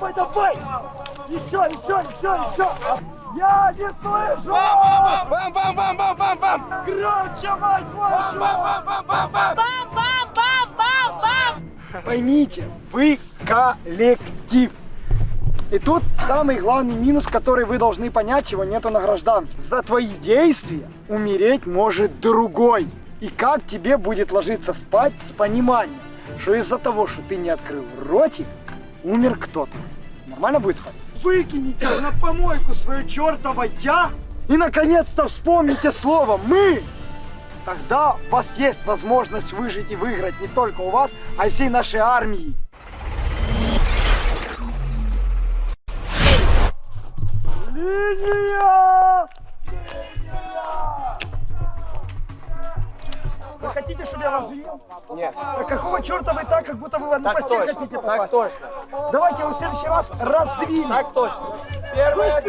давай, давай! Еще, еще, еще, еще! Я не слышу! Бам-бам-бам-бам-бам-бам! Громче, мать вашу! Бам-бам-бам-бам-бам! Бам-бам-бам-бам-бам! Поймите, вы коллектив. И тут самый главный минус, который вы должны понять, чего нету на гражданке. За твои действия умереть может другой. И как тебе будет ложиться спать с пониманием, что из-за того, что ты не открыл ротик, умер кто-то. Нормально будет спать? Выкините на помойку свое чертово «я» и, наконец-то, вспомните слово «мы». Тогда у вас есть возможность выжить и выиграть не только у вас, а и всей нашей армии. Линия! Вы хотите, чтобы я вас женил? Нет. Так какого черта вы так, как будто вы в одну Так постель точно, хотите так попасть? точно, Давайте вы в следующий раз раздвинем. так точно. Первая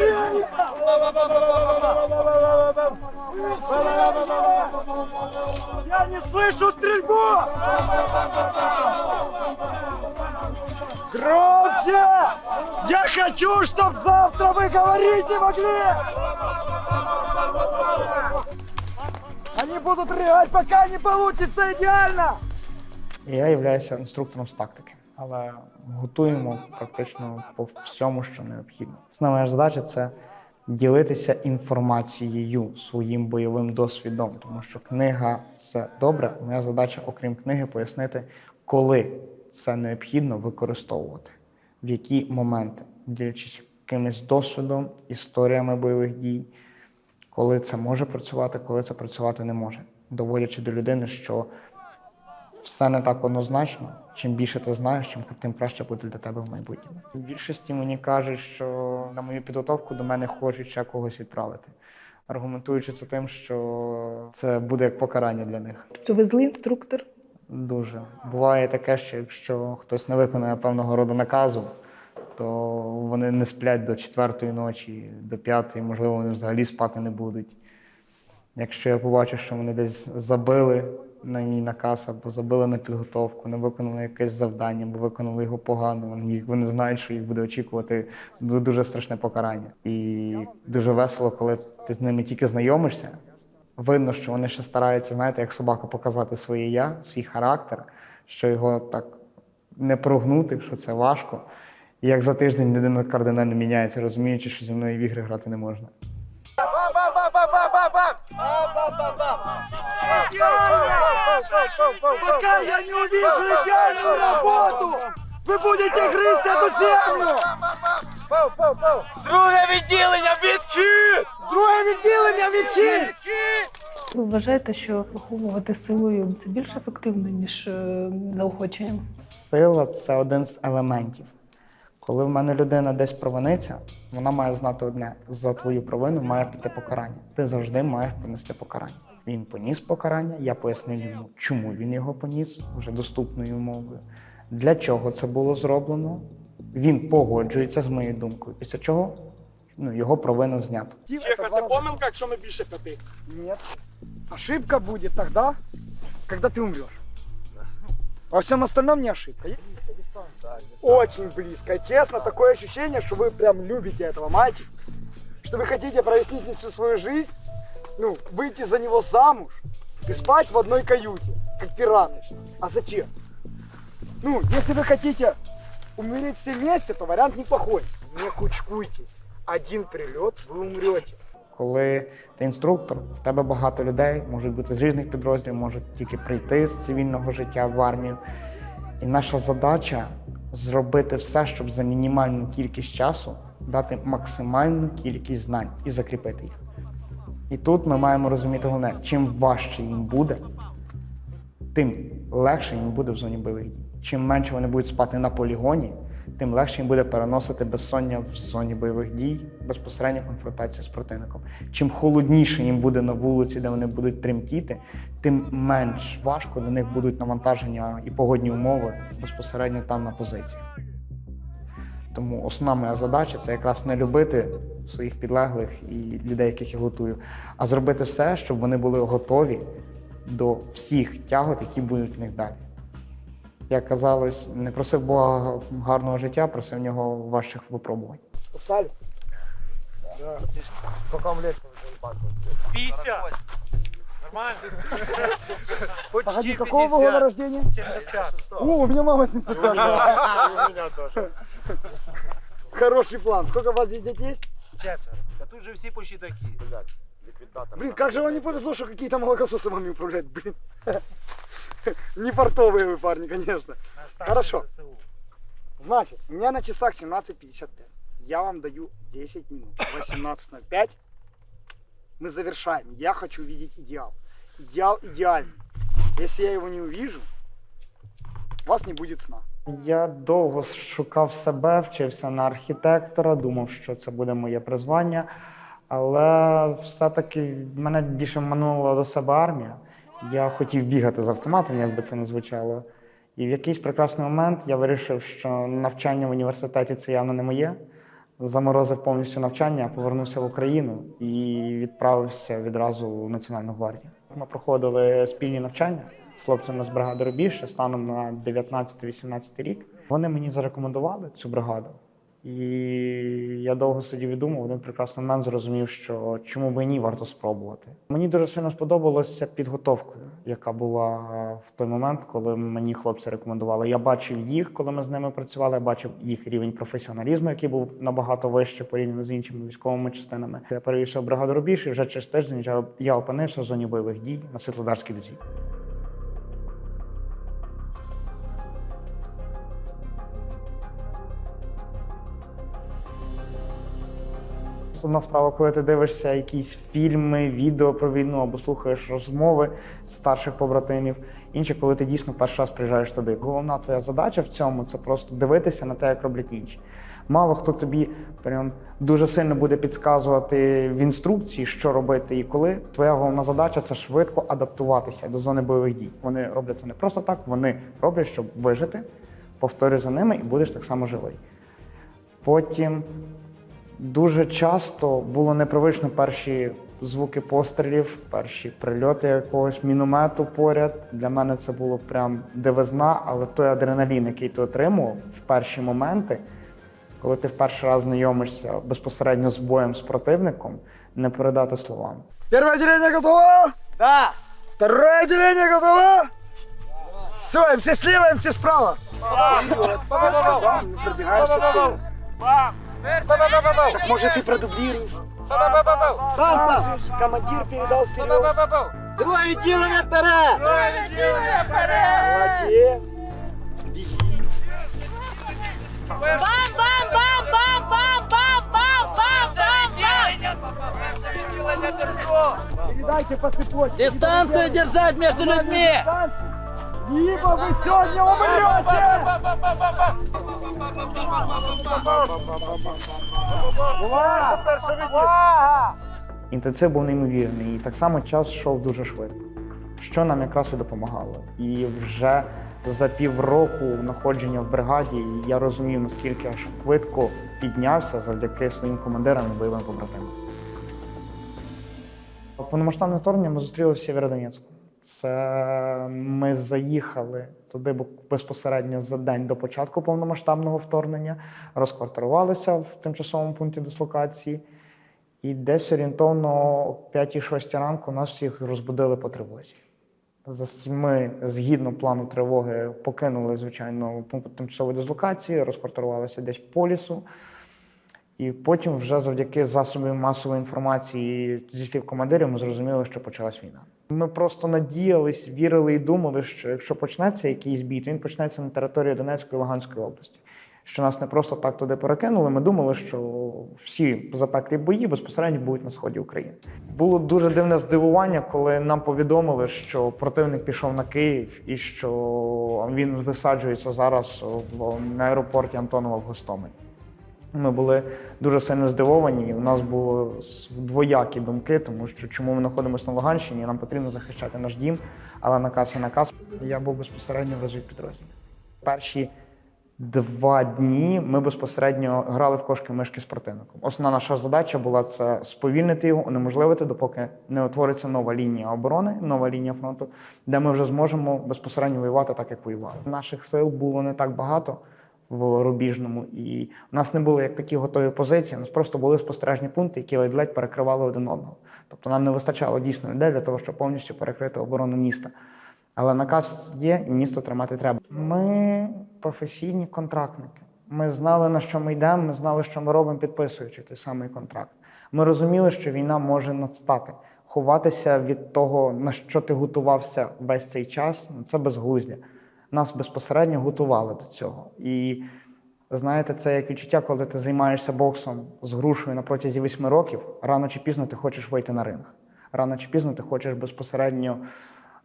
Я не слышу стрельбу! Громче! Я хочу, чтобы завтра вы говорить не могли! Они будут рыгать, пока не получится идеально! Я являюся інструктором з тактики, але готуємо практично по всьому, що необхідно. Основна моя задача це ділитися інформацією своїм бойовим досвідом, тому що книга це добре. Моя задача, окрім книги, пояснити, коли це необхідно використовувати, в які моменти, ділячись якимось досвідом, історіями бойових дій, коли це може працювати, коли це працювати не може, доводячи до людини, що все не так однозначно. Чим більше ти знаєш, чим тим краще буде для тебе в майбутньому. В більшості мені кажуть, що на мою підготовку до мене хочуть ще когось відправити, аргументуючи це тим, що це буде як покарання для них. Тобто ви злий інструктор? Дуже буває таке, що якщо хтось не виконує певного роду наказу, то вони не сплять до четвертої ночі, до п'ятої, можливо, вони взагалі спати не будуть. Якщо я побачу, що вони десь забили на мій наказ або забили на підготовку, не виконали якесь завдання, або виконали його погано, вони, вони знають, що їх буде очікувати ду- дуже страшне покарання. І дуже весело, коли ти з ними тільки знайомишся. Видно, що вони ще стараються, знаєте, як собака показати своє я, свій характер, що його так не прогнути, що це важко. І як за тиждень людина кардинально міняється, розуміючи, що зі мною в ігри грати не можна. Бам-бам-бам-бам-бам-бам! Пока я не увижу идеальную работу, вы будете грызть эту землю! Друге відділення відхід! Друге відділення відхід! Ви вважаєте, що виховувати силою це більш ефективно, ніж е, заохоченням? Сила це один з елементів. Коли в мене людина десь провиниться, вона має знати одне: за твою провину має піти покарання. Ти завжди маєш понести покарання. Він поніс покарання, я пояснив йому, чому він його поніс вже доступною мовою. Для чого це було зроблено? Він погоджується з моєю думкою. Після чого ну, його провина знято. Чеха, це помилка, якщо ми більше п'яти. Нет. Ошибка будет тогда, когда ты умрешь. Во всем остальном не ошибка. Очень близко. Честно, такое ощущение, что вы прям любите этого мальчика. Что вы хотите провести с ним всю свою жизнь, ну, выйти за него замуж и спать в одной каюте, как пираты. А зачем? Ну, если вы хотите умереть все вместе, то вариант неплохой. Не кучкуйте. Один прилет, вы умрете. Коли ти інструктор, в тебе багато людей, можуть бути з різних підрозділів, можуть тільки прийти з цивільного життя в армію. І наша задача зробити все, щоб за мінімальну кількість часу дати максимальну кількість знань і закріпити їх. І тут ми маємо розуміти головне, чим важче їм буде, тим легше їм буде в зоні бойових дій. Чим менше вони будуть спати на полігоні, тим легше їм буде переносити безсоння в зоні бойових дій, безпосередньо конфронтацію з противником. Чим холодніше їм буде на вулиці, де вони будуть тремтіти, тим менш важко до них будуть навантаження і погодні умови безпосередньо там на позиції. Тому основна моя задача це якраз не любити своїх підлеглих і людей, яких я готую, а зробити все, щоб вони були готові до всіх тягот, які будуть в них далі. Як казалось, не просив Бога гарного життя, просив в нього важчих випробувань. Устали? Сколько вам лет? 50. Нормально? Погоди, какого вы года рождения? 75. О, у меня мама 75. Хороший план. Сколько у вас детей есть? Четверо. Та тут же всі почти такі. Блин, как же вам не повезло, что какие-то молокососы вами управляют, блин. Не портовые вы парни, конечно. На старші Хорошо. ЗСУ. Значит, у меня на часах 17.55. Я вам даю 10 минут. 18.05 мы завершаем. Я хочу видеть идеал. Идеал идеальный. Если я его не увижу, у вас не будет сна. Я довго шукав себе, вчився на архітектора, думав, що це буде моє призвання. Але все-таки мене більше манула до себе армія. Я хотів бігати з автоматом, як би це не звучало. І в якийсь прекрасний момент я вирішив, що навчання в університеті це явно не моє. Заморозив повністю навчання, повернувся в Україну і відправився відразу в Національну гвардію. Ми проходили спільні навчання з хлопцями з бригади Рубіж станом на 19-18 рік. Вони мені зарекомендували цю бригаду. І я довго сидів і думав, один прекрасний момент зрозумів, що чому би ні варто спробувати. Мені дуже сильно сподобалося підготовкою, яка була в той момент, коли мені хлопці рекомендували. Я бачив їх, коли ми з ними працювали. Я бачив їх рівень професіоналізму, який був набагато вище порівняно з іншими військовими частинами. Я перевівся в бригаду Рубіж, і вже через тиждень я опинився в зоні бойових дій на Світлодарській дузі. Одна справа, коли ти дивишся якісь фільми, відео про війну або слухаєш розмови старших побратимів. Інше, коли ти дійсно перший раз приїжджаєш туди. Головна твоя задача в цьому це просто дивитися на те, як роблять інші. Мало хто тобі прям дуже сильно буде підказувати в інструкції, що робити і коли. Твоя головна задача це швидко адаптуватися до зони бойових дій. Вони роблять це не просто так, вони роблять, щоб вижити. Повторюй за ними і будеш так само живий. Потім Дуже часто було непривично перші звуки пострілів, перші прильоти якогось міномету поряд. Для мене це було прям дивизна, але той адреналін, який ти отримував в перші моменти, коли ти в перший раз знайомишся безпосередньо з боєм з противником, не передати словами. Первое отделение готово? Да! Второе отделение готово? Все, МС слева, МС справа. Я сказал, мы продвигаемся вперед. Так может ты продублируешь? Сам командир передал вперед. Другое отделение вперед! Молодец. Беги. Передайте по цепочке. Дистанцию держать между людьми! Либо вы сегодня умрете! Інтенсив був неймовірний, і так само час йшов дуже швидко, що нам якраз і допомагало. І вже за півроку знаходження в бригаді я розумів, наскільки я швидко піднявся завдяки своїм командирам і бойовим побратимам. Повномасштабне вторгнення ми зустріли в Сєвєродонецьку. Це ми заїхали туди безпосередньо за день до початку повномасштабного вторгнення, розквартирувалися в тимчасовому пункті дислокації. І десь орієнтовно о 5-6 ранку нас всіх розбудили по тривозі. Ми згідно плану тривоги покинули, звичайно, пункт тимчасової дислокації, розквартирувалися десь по лісу. І потім, вже завдяки засобам масової інформації зі слів командирів, ми зрозуміли, що почалась війна. Ми просто надіялись, вірили і думали, що якщо почнеться якийсь бій, то він почнеться на території Донецької і Луганської області. Що нас не просто так туди перекинули. Ми думали, що всі запеклі бої безпосередньо будуть на сході України. Було дуже дивне здивування, коли нам повідомили, що противник пішов на Київ і що він висаджується зараз в аеропорті Антонова в Гостомелі. Ми були дуже сильно здивовані, в нас були двоякі думки, тому що чому ми знаходимося на Луганщині, нам потрібно захищати наш дім, але наказ і наказ. Я був безпосередньо в розвідпідрозділі. Перші два дні ми безпосередньо грали в кошки-мишки з противником. Основна наша задача була це сповільнити його, унеможливити, допоки не утвориться нова лінія оборони, нова лінія фронту, де ми вже зможемо безпосередньо воювати так, як воювали. Наших сил було не так багато в рубіжному, і в нас не було як такі готові позиції. У нас просто були спостережні пункти, які ледь-ледь перекривали один одного. Тобто нам не вистачало дійсно людей для того, щоб повністю перекрити оборону міста. Але наказ є, і місто тримати треба. Ми професійні контрактники. Ми знали, на що ми йдемо, ми знали, що ми робимо, підписуючи той самий контракт. Ми розуміли, що війна може надстати. Ховатися від того, на що ти готувався весь цей час, ну це безглуздя. Нас безпосередньо готували до цього. І знаєте, це як відчуття, коли ти займаєшся боксом з грушею на протязі восьми років, рано чи пізно ти хочеш вийти на ринг. Рано чи пізно ти хочеш безпосередньо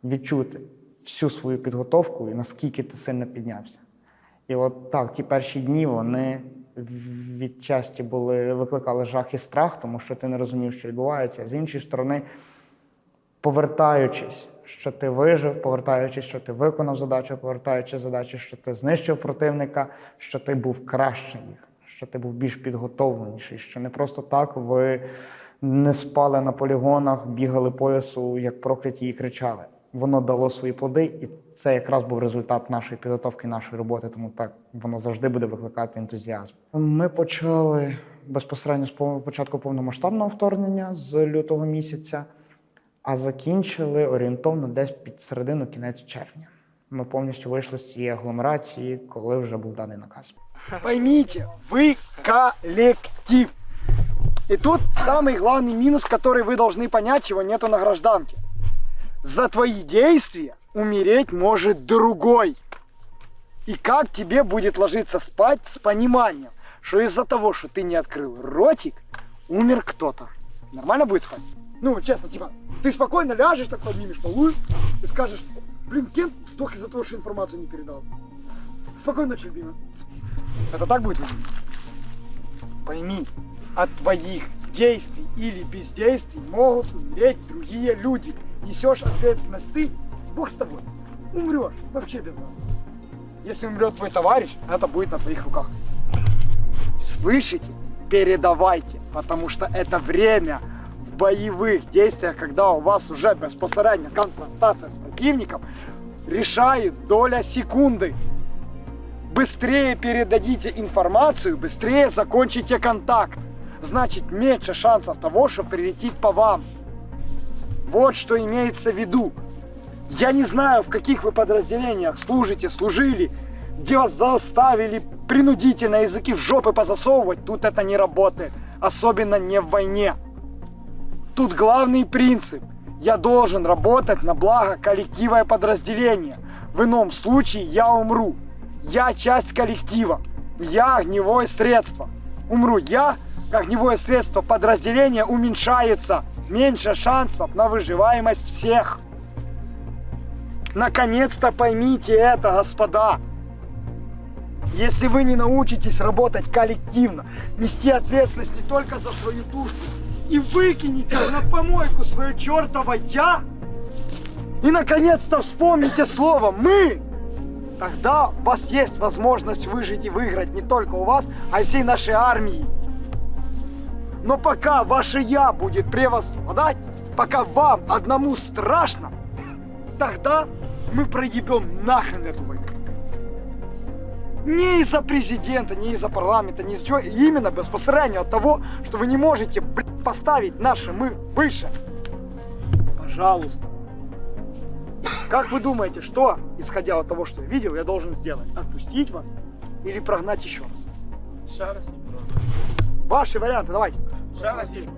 відчути всю свою підготовку і наскільки ти сильно піднявся. І от так, ті перші дні вони відчасті були, викликали жах і страх, тому що ти не розумів, що відбувається. З іншої сторони, повертаючись, що ти вижив, повертаючись, що ти виконав задачу, повертаючись задачу, що ти знищив противника, що ти був краще їх, що ти був більш підготовленіший, що не просто так ви не спали на полігонах, бігали поясу, як прокляті і кричали. Воно дало свої плоди, і це якраз був результат нашої підготовки, нашої роботи. Тому так воно завжди буде викликати ентузіазм. Ми почали безпосередньо з початку повномасштабного вторгнення з лютого місяця, а закінчили орієнтовно десь під середину кінець червня. Ми повністю вийшли з цієї агломерації, коли вже був даний наказ. Поймите, вы коллектив. И тут самый главный минус, который вы должны понять, чего нету на гражданке. За твои действия умереть может другой. И как тебе будет ложиться спать с пониманием, что из-за того, что ты не открыл ротик, умер кто-то. Нормально будет спать? Ну, честно, типа, ты спокойно ляжешь, так поднимешь полу и скажешь, блин, кем сдох из-за того, что информацию не передал. Спокойной ночи, любимый. Это так будет? Пойми, от твоих действий или бездействий могут умереть другие люди. Несешь ответственность ты, Бог с тобой. Умрешь, вообще без нас. Если умрет твой товарищ, это будет на твоих руках. Слышите? Передавайте, потому что это время боевых действиях, когда у вас уже безпосередньо конфронтация с противником, решает доля секунды быстрее передадите информацию, быстрее закончите контакт. Значит, меньше шансов того, что прилетит по вам. Вот что имеется в виду. Я не знаю, в каких вы подразделениях служите, служили, где вас заставили принудительно языки в жопы позасовывать. Тут это не работает. Особенно не в войне. Тут главный принцип. Я должен работать на благо коллектива и подразделения. В ином случае я умру. Я часть коллектива. Я огневое средство. Умру я, огневое средство подразделения уменьшается. Меньше шансов на выживаемость всех. Наконец-то поймите это, господа. Если вы не научитесь работать коллективно, нести ответственность не только за свою тушку, и выкинете на помойку свое чертово «я», и наконец-то вспомните слово «мы», тогда у вас есть возможность выжить и выиграть не только у вас, а и всей нашей армии. Но пока ваше «я» будет превозмогать, пока вам одному страшно, тогда мы проебем нахрен эту войну. Не из-за президента, не из-за парламента, не из-за чего, именно безпосередньо от того, что вы не можете блядь, поставить наше «мы» выше. Пожалуйста. Как вы думаете, что, исходя от того, что я видел, я должен сделать? Отпустить вас или прогнать еще раз? Ще раз. Ваши варианты, давайте. Їжджу.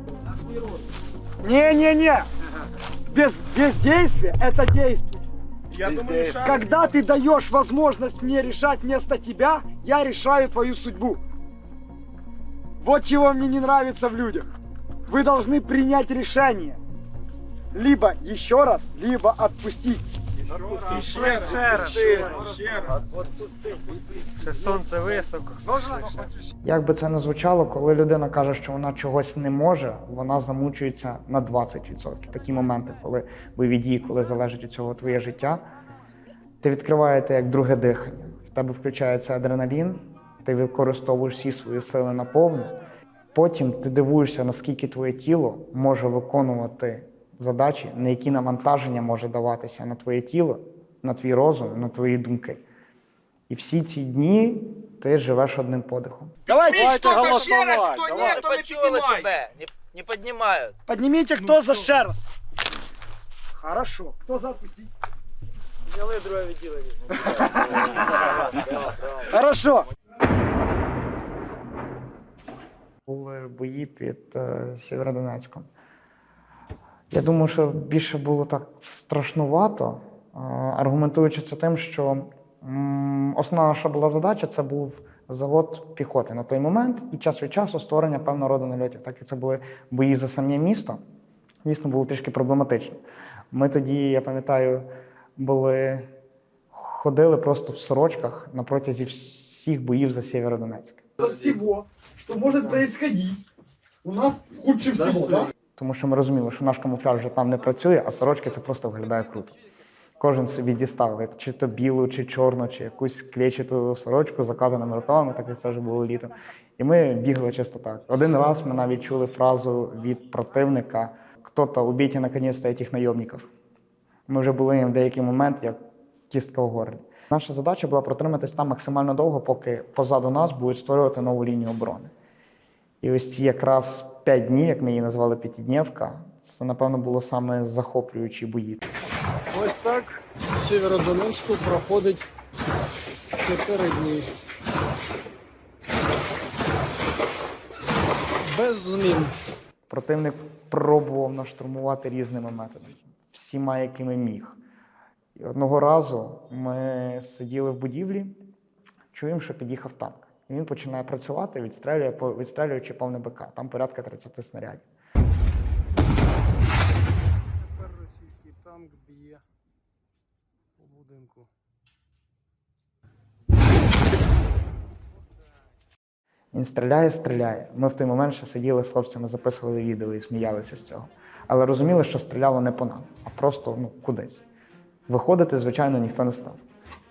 Не-не-не. Без, бездействие – это действие. Я думаю, раз. Когда ты даешь возможность мне решать вместо тебя, я решаю твою судьбу. Вот чего мне не нравится в людях. Вы должны принять решение. Либо еще раз, либо отпустить. І ще раз. Ще раз. Ще раз. Ще сонце високо. Як би це не звучало, коли людина каже, що вона чогось не може, вона замучується на 20%. Такі моменти, коли бойові дії, коли залежить від цього твоє життя, ти відкриваєте як друге дихання. В тебе включається адреналін, ти використовуєш всі свої сили наповну. Потім ти дивуєшся, наскільки твоє тіло може виконувати задачі, на які навантаження може даватися на твоє тіло, на твій розум, на твої думки. І всі ці дні ти живеш одним подихом. Давайте, Давайте голосувати. Не почули тебе, не, не піднімають. поднимите, кто за ще раз. Хорошо. Кто за отпустить? Взяли друге відділення. Хорошо. Були бої під е, Сєвєродонецьком. Я думаю, що більше було так страшнувато, е, аргументуючи це тим, що основна наша була задача це був завод піхоти на той момент і час від часу створення певного роду нальотів. Так як це були бої за самі місто, дійсно було трішки проблематично. Ми тоді, я пам'ятаю, були ходили просто в сорочках на протязі всіх боїв за Сєвєродонецьк. Всего, что может происходить, у нас худше всего, да? Тому що ми розуміли, що наш камуфляж вже там не працює, а сорочки це просто виглядає круто. Кожен собі дістав, як чи то білу, чи чорну, чи якусь клечату сорочку з закатаними рукавами, так як це вже було літом. І ми бігли чисто так. Один раз ми навіть чули фразу від противника: хто-то убійте наконець-то цих найомників. Ми вже були в деякий момент як кістка в горлі. Наша задача була протриматись там максимально довго, поки позаду нас будуть створювати нову лінію оборони. І ось ці якраз п'ять днів, як ми її назвали п'ятидневка, це, напевно, було саме захоплюючі бої. Ось так в Сєвєродонецьку проходить 4 дні. Без змін. Противник пробував нас штурмувати різними методами, всіма, якими міг. І одного разу ми сиділи в будівлі, чуємо, що під'їхав танк. І він починає працювати, відстрелює, відстрелюючи повне БК. Там порядка 30 снарядів. Тепер російський танк б'є по будинку. Він стріляє, стріляє. Ми в той момент ще сиділи з хлопцями, записували відео і сміялися з цього. Але розуміли, що стріляло не по нам, а просто ну, кудись. Виходити, звичайно, ніхто не став.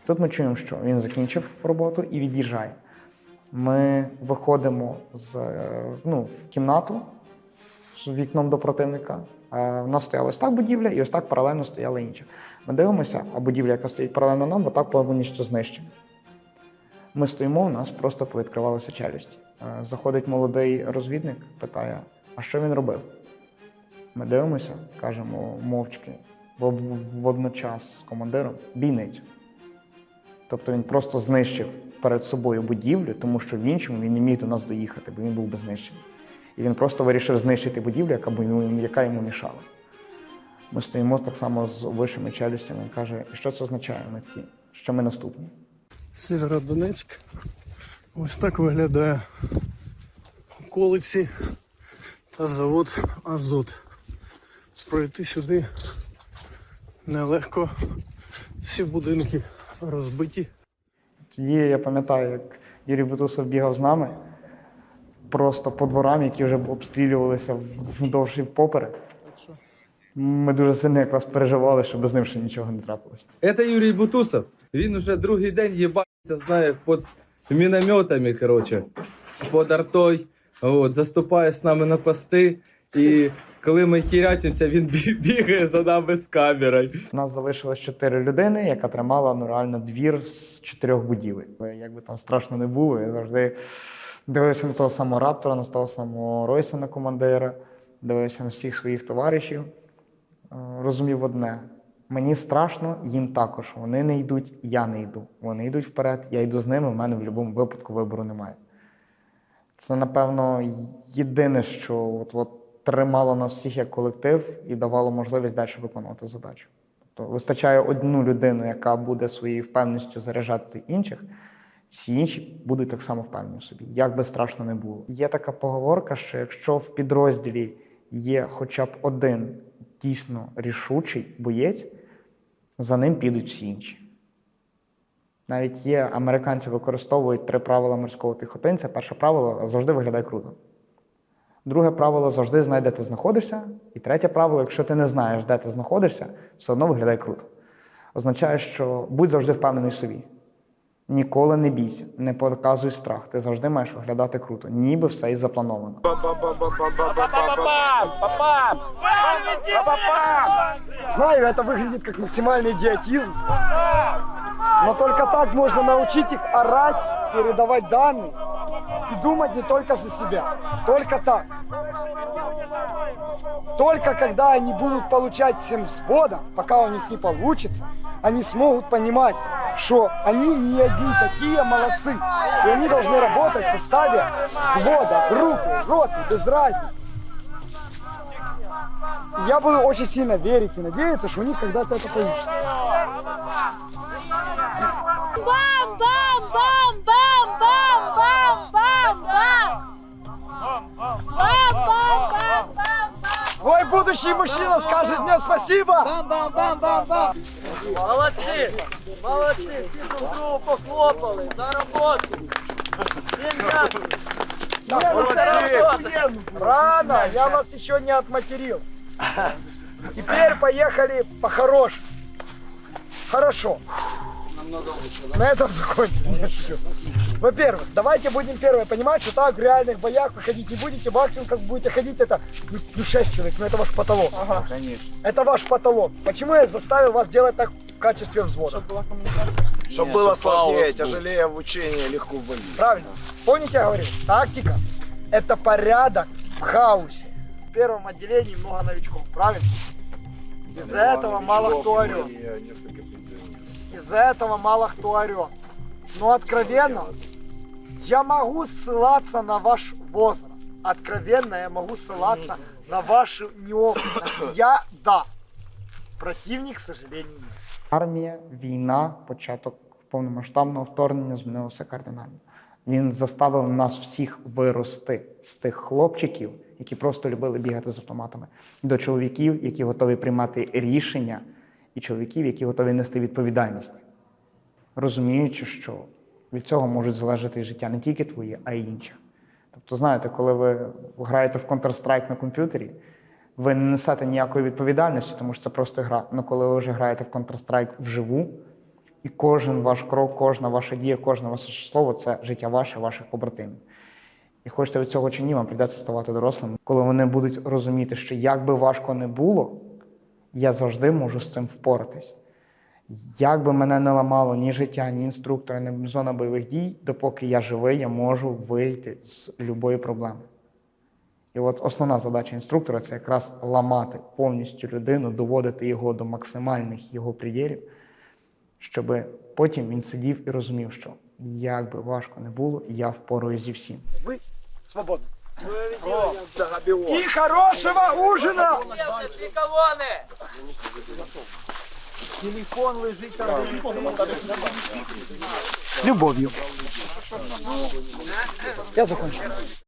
Тут ми чуємо, що він закінчив роботу і від'їжджає. Ми виходимо з, е, ну, в кімнату з вікном до противника. Е, У нас стояла ось так будівля, і ось так паралельно стояла інша. Ми дивимося, а будівля, яка стоїть паралельно нам, отак повністю знищена. Ми стоїмо, у нас просто повідкривалися челюсті. Е, Заходить молодий розвідник, питає, а що він робив? Ми дивимося, кажемо мовчки, водночас з командиром бійницю. Тобто він просто знищив перед собою будівлю, тому що в іншому він не міг до нас доїхати, бо він був би знищений. І він просто вирішив знищити будівлю, яка, йому- яка йому мішала. Ми стоїмо так само з вищими челюстями і каже, що це означає? Ми такі, що ми наступні. Сєвєродонецьк. Ось так виглядає околиці та завод Азот. Пройти сюди нелегко. Всі будинки розбиті. Тоді я пам'ятаю, як Юрій Бутусов бігав з нами просто по дворам, які вже обстрілювалися вдовж і впоперек. Ми дуже сильно якраз переживали, щоб з ним ще нічого не трапилось. Это Юрій Бутусов. Він уже другий день їбається, знає, під мінометами, короче, під артой. От, заступає з нами на пости. І коли ми хірячимося, він бігає за нами з камерою. У нас залишилось чотири людини, яка тримала ну, реально двір з чотирьох будівель. Як би там страшно не було, я завжди дивився на того самого раптора, на того самого Ройсона командира, дивився на всіх своїх товаришів. Е, Розумів одне: мені страшно, їм також. Вони не йдуть, я не йду. Вони йдуть вперед, я йду з ними, в мене в будь-якому випадку вибору немає. Це, напевно, єдине, що от, от, тримало нас всіх як колектив і давало можливість далі виконувати задачу. Тобто вистачає одну людину, яка буде своєю впевненістю заряджати інших, всі інші будуть так само впевнені собі, як би страшно не було. Є така поговорка, що якщо в підрозділі є хоча б один дійсно рішучий боєць, за ним підуть всі інші. Навіть є американці використовують три правила морського піхотинця. Перше правило завжди виглядає круто. Друге правило завжди знай, де ти знаходишся. І третє правило, якщо ти не знаєш, де ти знаходишся, все одно виглядає круто. Означає, що будь завжди впевнений в собі. Ніколи не бійся, не показуй страх. Ти завжди маєш виглядати круто, ніби все і заплановано. Знаю, это выглядит как максимальный идиотизм. Но только так можно научить их орать, передавать данные И думать не только за себя. Только так. Только когда они будут получать всем взводом, пока у них не получится, они смогут понимать, что они не одни такие молодцы. И они должны работать в составе взвода, группы, роты, без разницы. И Я буду очень сильно верить и надеяться, что у них когда-то это получится. Твой будущий мужчина скажет мне спасибо. Молодці! Молодці! Всі друг другу похлопали! За роботу! Сім'я! Рано, я вас еще не отматерил. Теперь поехали по-хорошему. Хорошо. На этом закончим. Во-первых, давайте будем первые понимать, что так в реальных боях вы ходить не будете. Максимум, как будете ходить, это ну, ну, 6 человек, но это ваш потолок. Ага, конечно. Это ваш потолок. Почему я заставил вас делать так в качестве взвода? Чтобы было сложнее, тяжелее в учении, легко в бою. Правильно. Помните, я говорил, тактика – это порядок в хаосе. В первом отделении много новичков, правильно? Из-за этого мало кто орет. Из-за этого мало кто орет. Но откровенно, я могу ссылаться на ваш возраст. Откровенно, я могу ссылаться на вашу неопытность. Я – да. Противник, к сожалению, нет. Армія, війна, початок повномасштабного вторгнення змінилося кардинально. Він заставив нас всіх вирости з тих хлопчиків, які просто любили бігати з автоматами, до чоловіків, які готові приймати рішення, і чоловіків, які готові нести відповідальність, розуміючи, що від цього можуть залежати життя не тільки твої, а й інших. Тобто, знаєте, коли ви граєте в Counter-Strike на комп'ютері, ви не несете ніякої відповідальності, тому що це просто гра. Але коли ви вже граєте в Counter-Strike вживу, і кожен ваш крок, кожна ваша дія, кожне ваше слово це життя ваше, ваших побратимів. І хочете від цього чи ні, вам прийдеться ставати дорослим, коли вони будуть розуміти, що як би важко не було, я завжди можу з цим впоратись. Як би мене не ламало ні життя, ні інструктора, ні зона бойових дій, допоки я живий, я можу вийти з будь-якої проблеми. І от основна задача інструктора це якраз ламати повністю людину, доводити його до максимальних його преділів, щоб потім він сидів і розумів, що як би важко не було, я впораюсь зі всім. Вы свободны. И хорошего ужина! Телефон лыжи там. С любовью. Я закончил.